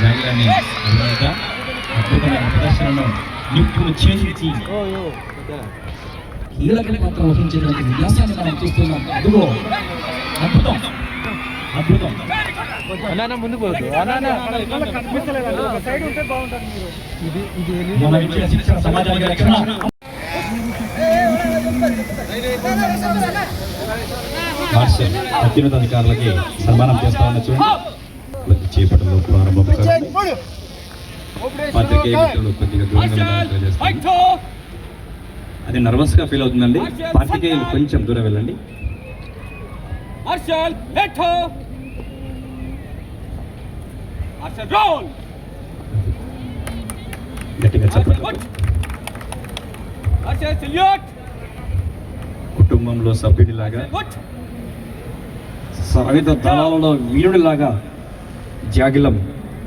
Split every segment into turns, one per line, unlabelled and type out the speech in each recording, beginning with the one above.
జాగిరాన్ని అభినందిద్దాం. అద్భుతమైన ప్రదర్శనను నిప్పులు పాత్ర వహించేటువంటి విన్యాసాన్ని మనం చూస్తున్నాం అదిగో అద్భుతం అద్భుతం
అన్నా ముందు పోదు అన్నా సైడ్ ఉంటే బాగుంటుంది మీరు ఇది ఇది
మన ఇచ్చిన శిక్షణ సమాజానికి రక్షణ మార్షల్ అత్యున్నత అధికారులకి సన్మానం చేస్తా ఉన్న చూడండి చేపట్టలో ప్రారంభం కాదు. పాత్రికేయ మిత్రులు కొద్దిగా దూరంగా ఉండాలని తెలియజేస్తున్నాను. అది నర్వస్గా ఫీల్ అవుతుందండి పాత్రికేయులు కొంచెం దూరం వెళ్ళండి
Marshal, Leto! Marshal, roll!
గట్టిగా చెప్పండి! కుటుంబంలో సభ్యుడిలాగా? సాయుధ దళాలలో వీరుడిలాగా జాగిలం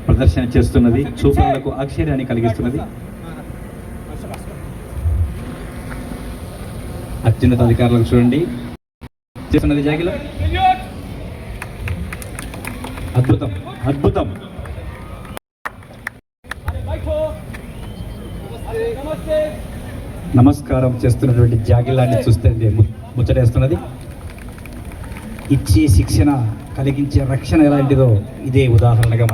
ప్రదర్శన చేస్తున్నది చూపులకు ఆశ్చర్యాన్ని కలిగిస్తున్నది. అత్యున్నత అధికారులకు చూడండి. చేస్తున్నది జాగిలం! అద్భుతం అద్భుతం! నమస్కారం చేస్తున్నటువంటి జాగిలాన్ని చూస్తే ము- ముచ్చటేస్తున్నది. ఇచ్చే శిక్షణ కలిగించే రక్షణ ఎలాంటిదో ఇదే ఉదాహరణగా